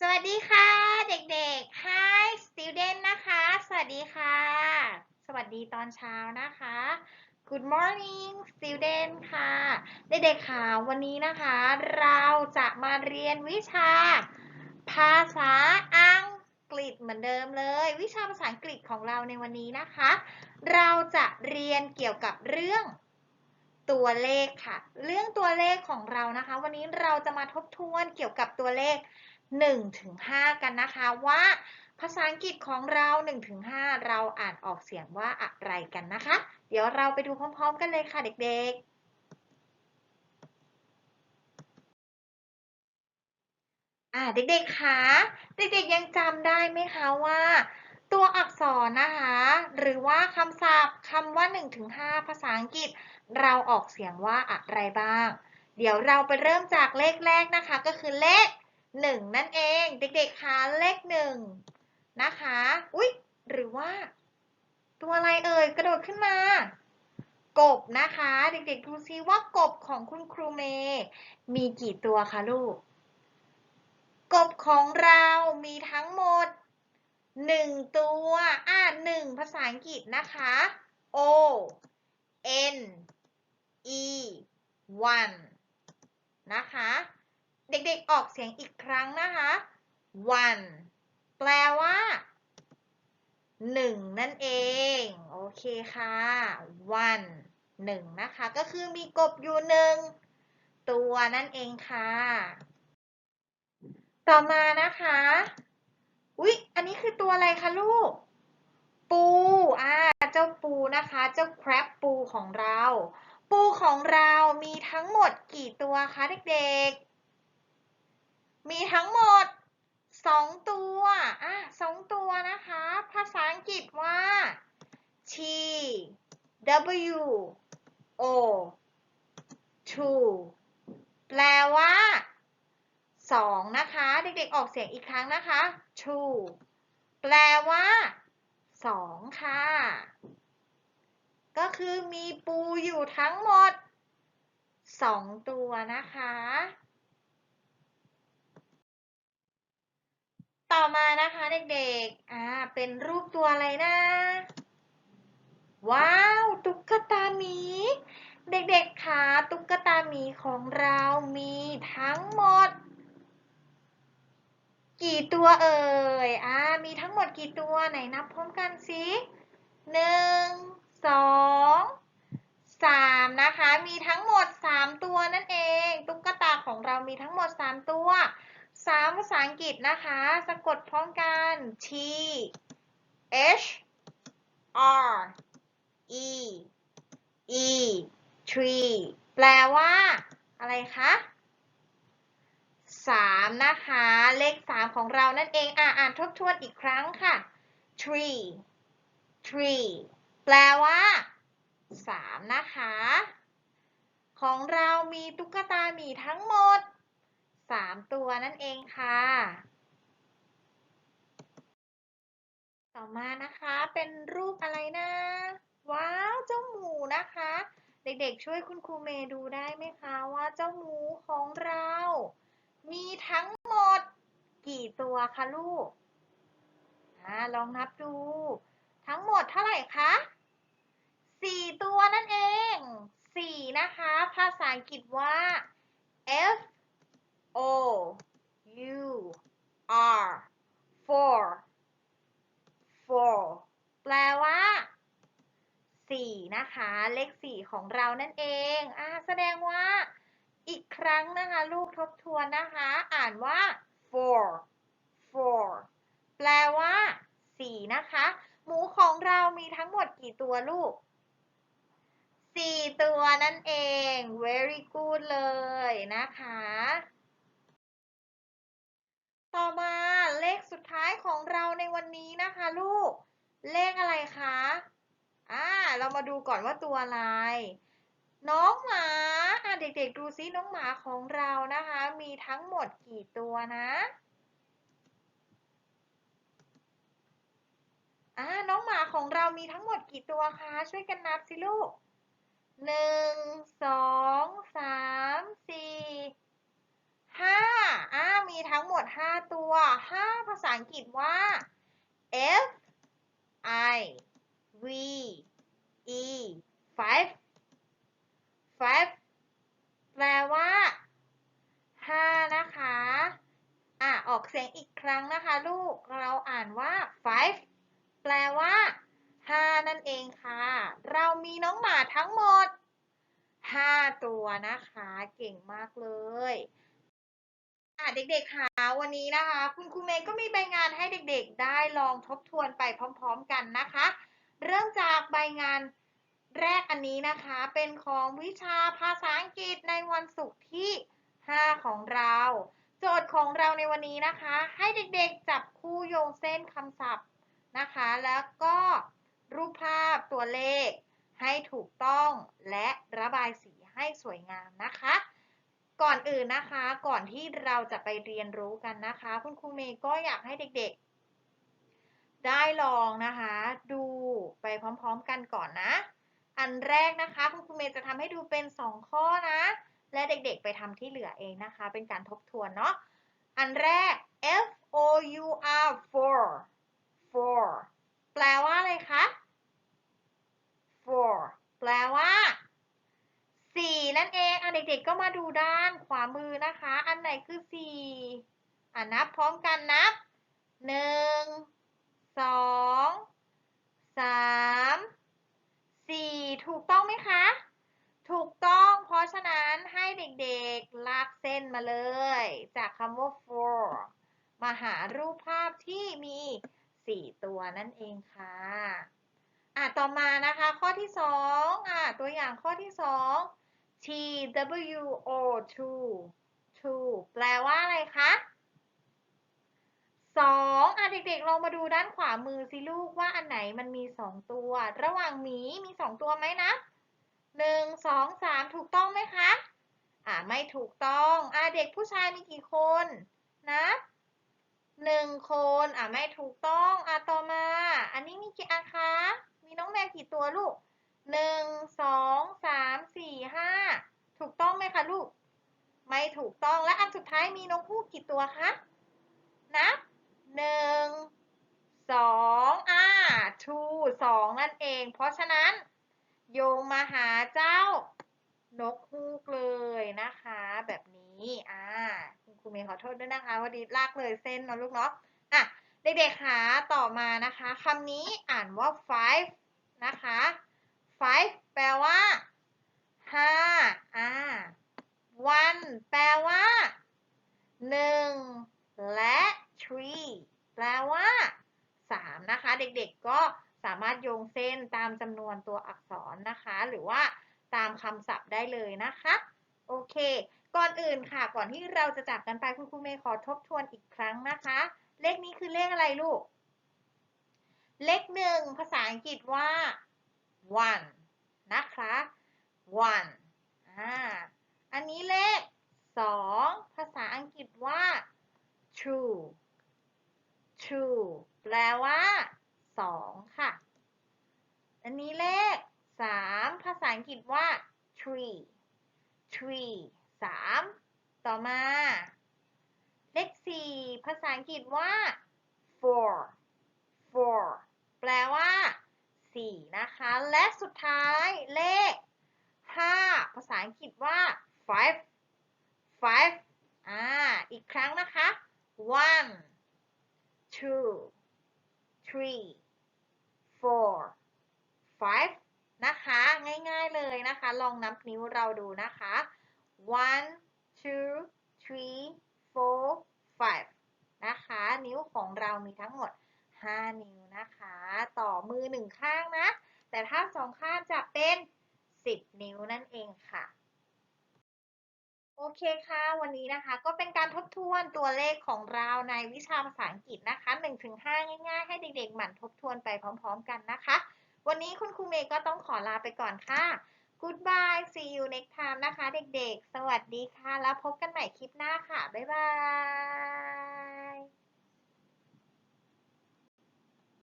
สวัสดีค่ะเด็กๆ Hi student นะคะ สวัสดีค่ะ สวัสดีตอนเช้านะคะ Good morning student ค่ะ เด็กๆค่ะวันนี้นะคะ เราจะมาเรียนวิชา ภาษาอังกฤษเหมือนเดิมเลย วิชาภาษาอังกฤษของเราในวันนี้นะคะ เราจะเรียนเกี่ยวกับเรื่องตัวเลขค่ะ เรื่องตัวเลขของเรานะคะ วันนี้เราจะมาทบทวนเกี่ยวกับตัวเลข 1ถึง5กันนะคะว่า ภาษาอังกฤษของเรา1ถึง5เราอ่านออกเสียงว่าอะไรกันนะคะ เดี๋ยวเราไปดูพร้อมๆ กันเลยค่ะเด็กๆอ่าเด็กๆ คะ เด็กๆ ยังจำได้ไหมคะว่า ตัวอักษรนะคะ หรือว่าคำศัพท์คำว่า1ถึง5ภาษาอังกฤษ เราออกเสียงว่าอะไรบ้าง เดี๋ยวเราไปเริ่มจากเลขแรกนะคะ ก็คือเลข หนึ่งนั่นเอง เด็กๆคะเลขหนึ่งนะคะ อุ๊ย หรือว่า ตัวอะไรเอ่ยกระโดดขึ้นมา กบนะคะ เด็กๆดูซิว่ากบของคุณครูเมย์มีกี่ตัวคะลูก กบของเรามีทั้งหมดหนึ่งตัว อ่าหนึ่งภาษาอังกฤษนะคะ O N E one นะคะ เด็กๆออกเสียงอีกครั้งนะคะ one แปลว่าหนึ่งนั่นเอง โอเคค่ะ one หนึ่งนะคะ ก็คือมีกบอยู่หนึ่งตัวนั่นเองค่ะ ต่อมานะคะ อุ๊ย อันนี้คือตัวอะไรคะลูก ปู อ่า เจ้าปูนะคะ เจ้า crab ปูของเรา ปูของเรามีทั้งหมดกี่ตัวคะเด็กๆ มีทั้งหมดสองตัวอะสองตัวนะคะ ภาษาอังกฤษว่า T W O two แปลว่าสองนะคะ เด็กๆ ออกเสียงอีกครั้งนะคะ two แปลว่าสองค่ะ ก็คือมีปูอยู่ทั้งหมดสองตัวนะคะ ต่อมานะคะเด็กๆ อ่า เป็นรูปตัวอะไรนะ ว้าว ตุ๊กตาหมี เด็กๆคะตุ๊กตาหมีของเรามีทั้งหมด กี่ตัวเอ่ย อ่า มีทั้งหมดกี่ตัวไหนนับพร้อมกันสิหนึ่งสองสามนะคะ มีทั้งหมดสามตัวนั่นเอง ตุ๊กตาของเรามีทั้งหมดสามตัว สามภาษาอังกฤษนะคะ สะกดพร้อมกัน T H R E E tree แปลว่า อะไรคะสามนะคะ เลขสามของเรานั่นเองอ่าอ่านทบทวนอีกครั้งค่ะ tree tree แปลว่าสามนะคะ ของเรามีตุ๊กตาหมีทั้งหมด สามตัวนั่นเองค่ะ ต่อมานะคะเป็นรูปอะไรนะ ว้าวเจ้าหมูนะคะ เด็กๆช่วยคุณครูเมย์ดูได้ไหมคะว่าเจ้าหมูของเรา มีทั้งหมดกี่ตัวคะลูกอลองนับดู ทั้งหมดเท่าไหร่คะสี่ตัวนั่นเองสี่นะคะ ภาษาอังกฤษว่า F O U R four four แปลว่าสี่นะคะ เลขสี่ของเรานั่นเองอ่าแสดงว่า อีกครั้งนะคะ ลูกทบทวนนะคะ อ่านว่า four four แปลว่าสี่นะคะ หมูของเรามีทั้งหมดกี่ตัวลูกสี่ตัวนั่นเอง very good เลยนะคะ ต่อมาเลขสุดท้ายของเราในวันนี้นะคะลูก เลขอะไรคะ อ่า เรามาดูก่อนว่าตัวอะไร น้องหมาอ่าเด็กๆดูซิน้องหมาของเรานะคะ มีทั้งหมดกี่ตัวนะอ่าน้องหมาของเรามีทั้งหมดกี่ตัวคะ ช่วยกันนับสิลูกหนึ่งสองสามสี่ ห้าอ่ามีทั้งหมดห้า ตัวห้าภาษาอังกฤษว่า F I V E five five แปลว่าห้านะคะ อะ ออกเสียงอีกครั้งนะคะลูก เราอ่านว่า five แปลว่าห้านั่นเองค่ะ เรามีน้องหมาทั้งหมดห้าตัวนะคะ เก่งมากเลย่ะเด็กๆค่ะวันนี้นะคะ คุณครูเมย์ก็มีใบงานให้เด็กๆ ได้ลองทบทวนไปพร้อมๆกันนะคะ เริ่มจากใบงานแรกอันนี้นะคะ เป็นของวิชาภาษาอังกฤษในวันศุกร์ที่ 5 ของเรา โจทย์ของเราในวันนี้นะคะ ให้เด็กๆจับคู่โยงเส้นคำศัพท์นะคะ แล้วก็รูปภาพตัวเลขให้ถูกต้องและระบายสีให้สวยงามนะคะ ก่อนอื่นนะคะ ก่อนที่เราจะไปเรียนรู้กันนะคะ คุณครูเมย์ก็อยากให้เด็กๆ ได้ลองนะคะ ดูไปพร้อมๆกันก่อนนะ อันแรกนะคะ คุณครูเมย์จะทำให้ดูเป็น 2 ข้อนะ และเด็กๆ ไปทำที่เหลือเองนะคะ เป็นการทบทวนเนาะ อันแรก F O U R for for แปลว่าอะไรคะ for แปลว่า สี่นั่นเองอะเด็กๆก็มาดูด้านขวามือนะคะ อันไหนคือสี่อะนับพร้อมกันนับหนึ่งสองสามสี่ถูกต้องไหมคะ ถูกต้องเพราะฉะนั้นให้เด็กๆลากเส้นมาเลย จากคำว่า for มาหารูปภาพที่มีสี่ตัวนั่นเองค่ะอะ ต่อมานะคะ ข้อที่สองอะ ตัวอย่างข้อที่สอง two two แปลว่าอะไรคะสองอะเด็กๆลองมาดูด้านขวามือสิลูกว่าอันไหนมันมีสองตัว ระหว่างหมีมีสองตัวไหมนะหนึ่งสองสามถูกต้องไหมคะ อะไม่ถูกต้องอะเด็กผู้ชายมีกี่คนนะหนึ่งคนอะไม่ถูกต้องอะต่อมา อันนี้มีกี่อันคะ มีน้องแมวกี่ตัวลูก หนึ่งสองสามสี่ห้าถูกต้องไหมคะลูก ไม่ถูกต้องและอันสุดท้ายมีนกฮูกกี่ตัวคะนับหนึ่งสองอ่า two สองนั่นเอง เพราะฉะนั้น โยงมาหาเจ้านกฮูกเลยนะคะ แบบนี้อ่าคุณครูเมย์ขอโทษด้วยนะคะพอดีลากเลยเส้นเนาะลูกเนาะอะเด็กๆคะต่อมานะคะคำนี้อ่านว่า five นะคะ five แปลว่าห้าอ่า one แปลว่าหนึ่งและ three แปลว่าสามนะคะ เด็กๆก็สามารถโยงเส้นตามจำนวนตัวอักษรนะคะ หรือว่าตามคำศัพท์ได้เลยนะคะ โอเค ก่อนอื่นค่ะ ก่อนที่เราจะจากกันไปคุณครูเมย์ขอทบทวนอีกครั้งนะคะ เลขนี้คือเลขอะไรลูก เลขหนึ่งภาษาอังกฤษว่า one นะคะ one อ่า อันนี้เลขสองภาษาอังกฤษว่า two two แปลว่าสองค่ะ อันนี้เลขสามภาษาอังกฤษว่า three three สามต่อมา เลขสี่ภาษาอังกฤษว่า four four แปลว่า สี่นะคะ และสุดท้ายเลขห้าภาษาอังกฤษว่า five five อ่า อีกครั้งนะคะ one two three four five นะคะ ง่ายๆเลยนะคะ ลองนับนิ้วเราดูนะคะ one two three four five นะคะ นิ้วของเรามีทั้งหมด 5 นิ้วนะคะ มือหนึ่งข้างนะ แต่ถ้าสองข้างจะเป็น 10 นิ้วนั่นเองค่ะ โอเคค่ะ วันนี้นะคะ ก็เป็นการทบทวนตัวเลขของเราในวิชาภาษาอังกฤษนะคะ1-5ง่ายๆ ให้เด็กๆ หมั่นทบทวนไปพร้อม ๆ กันนะคะ วันนี้คุณครูเมย์ก็ต้องขอลาไปก่อนค่ะ Goodbye see you next time นะคะ เด็กๆ สวัสดีค่ะ แล้วพบกันใหม่คลิปหน้าค่ะ บ๊ายบาย